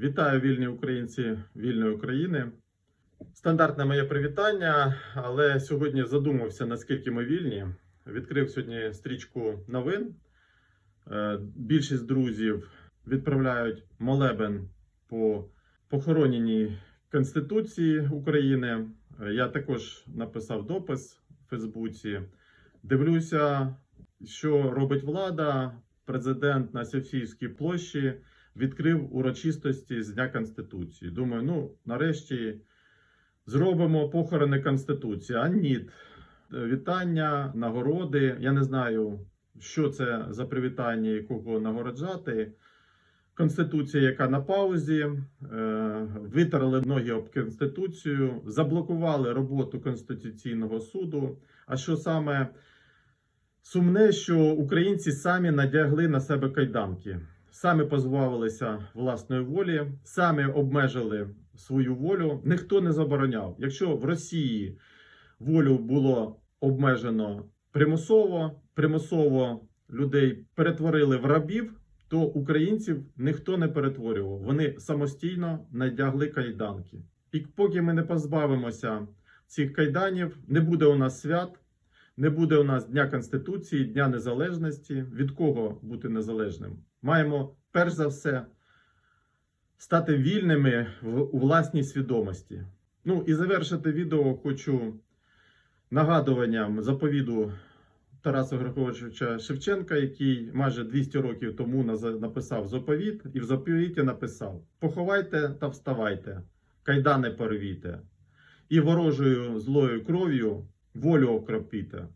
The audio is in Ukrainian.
Вітаю вільні українці вільної України. Стандартне моє привітання, але сьогодні задумався, наскільки ми вільні. Відкрив сьогодні стрічку новин. Е, Більшість друзів відправляють молебен по похороненій Конституції України. Е, Я також написав допис в Фейсбуці. Дивлюся, що робить влада. Президент на Софійській площі відкрив урочистості з Дня Конституції. Думаю, ну нарешті зробимо похорони Конституції. А ні, вітання, нагороди. Я не знаю, що це за привітання і кого нагороджати. Конституція, яка на паузі, е, витерли ноги об Конституцію, заблокували роботу Конституційного суду. А що саме сумне, що українці самі надягли на себе кайданки, самі позбавилися власної волі, самі обмежили свою волю. Ніхто не забороняв. Якщо в Росії волю було обмежено примусово, примусово людей перетворили в рабів, то українців ніхто не перетворював. Вони самостійно надягли кайданки. І поки ми не позбавимося цих кайданів, не буде у нас свят. Не буде у нас Дня Конституції, Дня Незалежності. Від кого бути незалежним? Маємо перш за все стати вільними в, у власній свідомості. Ну і завершити відео хочу нагадуванням заповіду Тараса Григоровича Шевченка, який майже 200 років тому написав заповіт, і в заповіті написав: Поховайте та вставайте, кайдани порвіте, і ворожою злою кров'ю волю окропіте.